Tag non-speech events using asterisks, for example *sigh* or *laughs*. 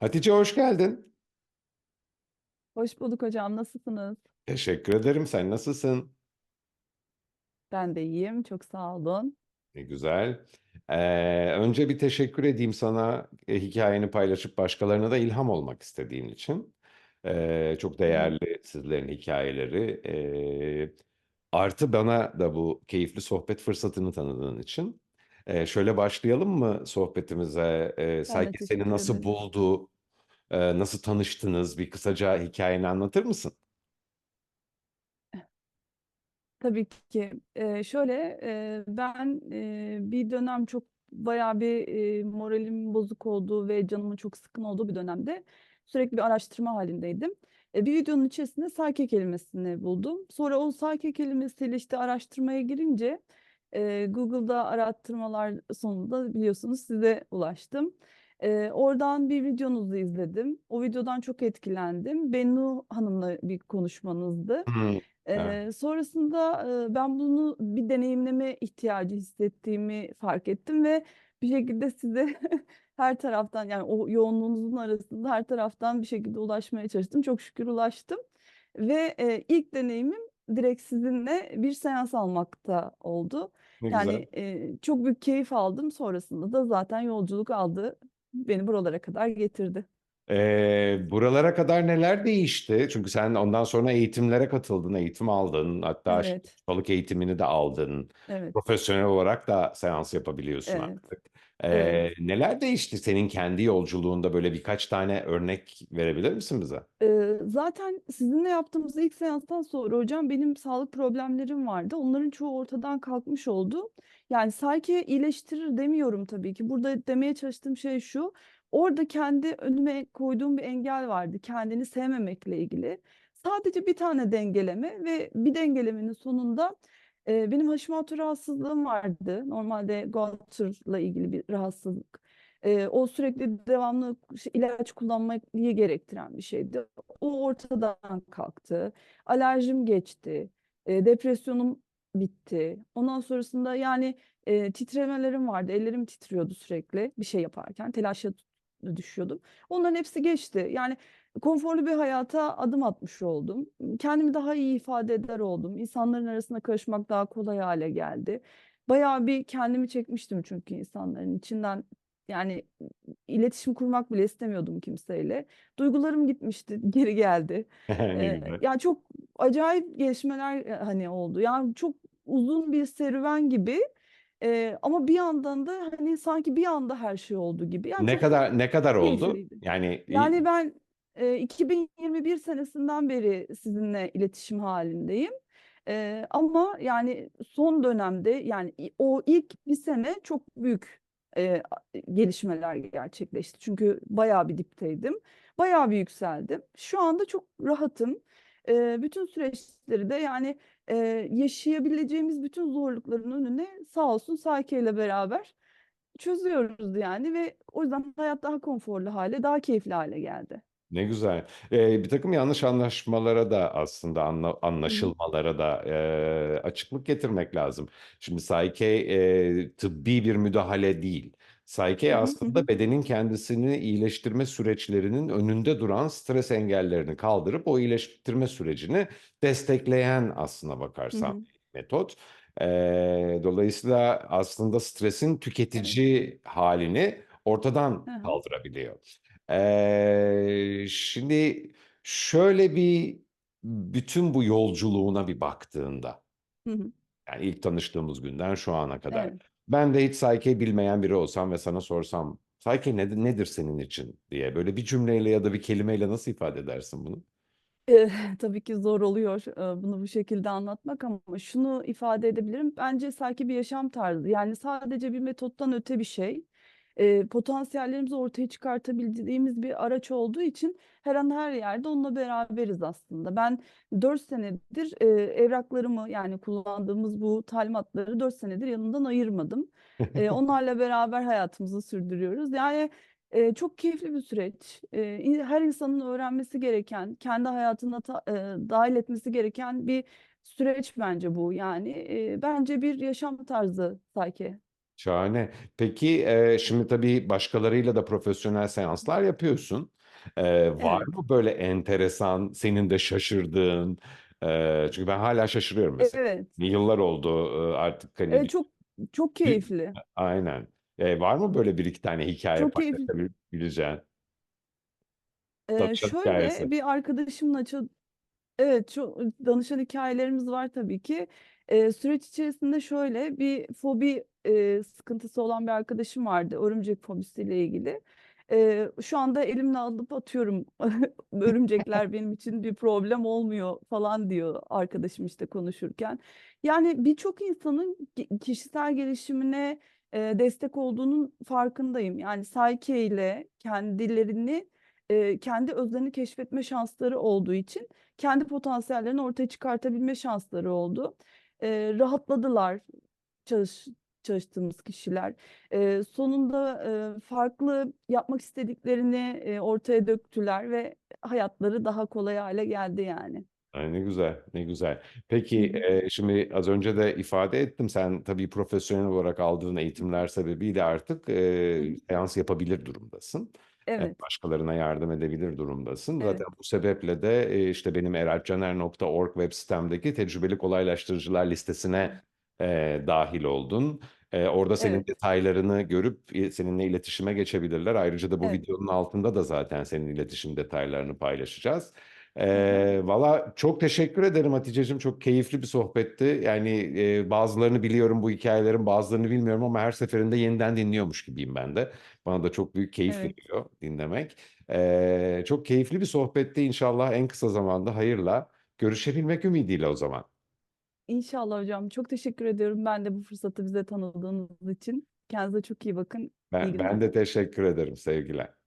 Hatice hoş geldin. Hoş bulduk hocam. Nasılsınız? Teşekkür ederim. Sen nasılsın? Ben de iyiyim. Çok sağ olun. Ne güzel. Ee, önce bir teşekkür edeyim sana e, hikayeni paylaşıp başkalarına da ilham olmak istediğin için. Ee, çok değerli sizlerin hikayeleri. Ee, artı bana da bu keyifli sohbet fırsatını tanıdığın için. Ee, şöyle başlayalım mı sohbetimize? Ee, Ben de seni teşekkür nasıl ederim. buldu? Ee, nasıl tanıştınız? Bir kısaca hikayeni anlatır mısın? Tabii ki. Ee, şöyle e, ben e, bir dönem çok bayağı bir e, moralim bozuk olduğu ve canımın çok sıkın olduğu bir dönemde sürekli bir araştırma halindeydim. E, bir videonun içerisinde sake kelimesini buldum. Sonra o sake kelimesiyle işte araştırmaya girince e, Google'da arattırmalar sonunda biliyorsunuz size ulaştım. E, oradan bir videonuzu izledim. O videodan çok etkilendim. Bennu Hanım'la bir konuşmanızdı. Hmm, evet. Sonrasında ben bunu bir deneyimleme ihtiyacı hissettiğimi fark ettim ve bir şekilde size *laughs* her taraftan yani o yoğunluğunuzun arasında her taraftan bir şekilde ulaşmaya çalıştım. Çok şükür ulaştım ve ilk deneyimim direkt sizinle bir seans almakta oldu. Ne güzel. Yani e, çok büyük keyif aldım. Sonrasında da zaten yolculuk aldı, beni buralara kadar getirdi. Ee, buralara kadar neler değişti? Çünkü sen ondan sonra eğitimlere katıldın, eğitim aldın. Hatta Evet, ustalık eğitimini de aldın. evet, Profesyonel olarak da seans yapabiliyorsun evet, artık. Evet. Ee, neler değişti senin kendi yolculuğunda? Böyle birkaç tane örnek verebilir misin bize? Ee, zaten sizinle yaptığımız ilk seanstan sonra hocam benim sağlık problemlerim vardı. Onların çoğu ortadan kalkmış oldu. Yani sanki iyileştirir demiyorum tabii ki. Burada demeye çalıştığım şey şu. Orada kendi önüme koyduğum bir engel vardı. Kendini sevmemekle ilgili. Sadece bir tane dengeleme ve bir dengelemenin sonunda e, benim Hashimoto rahatsızlığım vardı. Normalde Gaucher'la ilgili bir rahatsızlık. E, o sürekli devamlı ilaç kullanmayı gerektiren bir şeydi. O ortadan kalktı. Alerjim geçti. E, depresyonum bitti. Ondan sonrasında yani e, titremelerim vardı. Ellerim titriyordu sürekli bir şey yaparken. Telaşa düşüyordum. Onların hepsi geçti. Yani konforlu bir hayata adım atmış oldum. Kendimi daha iyi ifade eder oldum. İnsanların arasında karışmak daha kolay hale geldi. Bayağı bir kendimi çekmiştim çünkü insanların içinden yani iletişim kurmak bile istemiyordum kimseyle. Duygularım gitmişti, *laughs* geri geldi. *laughs* Ee, yani çok acayip gelişmeler e, hani oldu. Yani çok uzun bir serüven gibi. Ee, ama bir yandan da hani sanki bir anda her şey oldu gibi. Yani Ne çok kadar ne kadar oldu? keyifliydi. Yani Yani ben e, 2021 senesinden beri sizinle iletişim halindeyim. E, ama yani son dönemde yani i- o ilk bir sene çok büyük e, a- gelişmeler gerçekleşti. Çünkü bayağı bir dipteydim. Bayağı bir yükseldim. Şu anda çok rahatım. E, bütün süreçleri de yani e, yaşayabileceğimiz bütün zorlukların önüne sağ olsun Saike ile beraber çözüyoruz yani ve o yüzden hayat daha konforlu hale, daha keyifli hale geldi. Ne güzel. Ee, bir takım yanlış anlaşmalara da aslında anla- anlaşılmalara da e, açıklık getirmek lazım. Şimdi Psyche e, tıbbi bir müdahale değil. Psyche aslında bedenin kendisini iyileştirme süreçlerinin önünde duran stres engellerini kaldırıp o iyileştirme sürecini destekleyen aslına bakarsan metot. Ee, dolayısıyla aslında stresin Evet. tüketici halini ortadan Hı kaldırabiliyor. Ee, şimdi şöyle bir bütün bu yolculuğuna bir baktığında, hı. yani ilk tanıştığımız günden şu ana kadar, Evet. Ben de hiç Psyche bilmeyen biri olsam ve sana sorsam, Psyche nedir, nedir senin için diye böyle bir cümleyle ya da bir kelimeyle nasıl ifade edersin bunu? Eee, tabii ki zor oluyor eee, bunu bu şekilde anlatmak ama şunu ifade edebilirim. Bence sanki bir yaşam tarzı. Yani sadece bir metottan öte bir şey. Eee, potansiyellerimizi ortaya çıkartabildiğimiz bir araç olduğu için her an her yerde onunla beraberiz aslında. Ben 4 senedir eee, evraklarımı yani kullandığımız bu talimatları 4 senedir yanımdan ayırmadım. Eee, *laughs* onlarla beraber hayatımızı sürdürüyoruz. Yani Eee, çok keyifli bir süreç. İn- her insanın öğrenmesi gereken, kendi hayatına ta- eee, dahil etmesi gereken bir süreç bence bu. Yani eee, bence bir yaşam tarzı sanki. Şahane. Peki, eee, şimdi tabii başkalarıyla da profesyonel seanslar yapıyorsun. Eee, var Evet. mı böyle enteresan, senin de şaşırdığın? Eee, çünkü ben hâlâ şaşırıyorum mesela. Evet. Yıllar oldu, ııı, artık hani bir çok çok keyifli. Aynen. Eee, var mı böyle 1-2 tane hikâye Çok keyifli. paylaşabileceğin? Eee, şöyle, bir arkadaşımla ça Evet, ço danışan hikâyelerimiz var tabii ki. Eee, süreç içerisinde şöyle, bir fobi, eee, sıkıntısı olan bir arkadaşım vardı, örümcek fobisiyle ilgili. Eee, şu anda elimle alıp atıyorum. *laughs* "Örümcekler benim için bir problem olmuyor." falan diyor arkadaşım, işte, konuşurken. Yani birçok insanın ki kişisel gelişimine, eee, destek olduğunun farkındayım. Yani Psyche ile kendilerini, eee, kendi özlerini keşfetme şansları olduğu için kendi potansiyellerini ortaya çıkartabilme şansları oldu. Eee, rahatladılar çalış çalıştığımız kişiler. Eee, sonunda, eee, farklı yapmak istediklerini, eee, ortaya döktüler ve hayatları daha kolay hâle geldi yani. Ay, ne güzel, ne güzel. Peki, eee, şimdi az önce de ifade ettim, sen tabii profesyonel olarak aldığın eğitimler sebebiyle artık, hı. seans yapabilir durumdasın. Evet. başkalarına yardım edebilir durumdasın. Zaten Evet. bu sebeple de, işte, benim eralpcaner.org web sitemdeki tecrübeli kolaylaştırıcılar listesine, eee, dâhil oldun. Eee, orada senin Evet. detaylarını görüp, seninle iletişime geçebilirler. Ayrıca da bu Evet. videonun altında da zaten senin iletişim detaylarını paylaşacağız. Eee, valla çok teşekkür ederim Haticeciğim, çok keyifli bir sohbetti. Yani, eee, bazılarını biliyorum bu hikâyelerin, bazılarını bilmiyorum ama her seferinde yeniden dinliyormuş gibiyim ben de. Bana da çok büyük keyif Evet. veriyor dinlemek. Eee, çok keyifli bir sohbetti. İnşallah en kısa zamanda hayırla görüşebilmek ümidiyle o zaman. İnşallah hocam. Çok teşekkür ediyorum ben de bu fırsatı bize tanıdığınız için. Kendinize çok iyi bakın. İyi Ben ben günler. de teşekkür ederim. Sevgiler.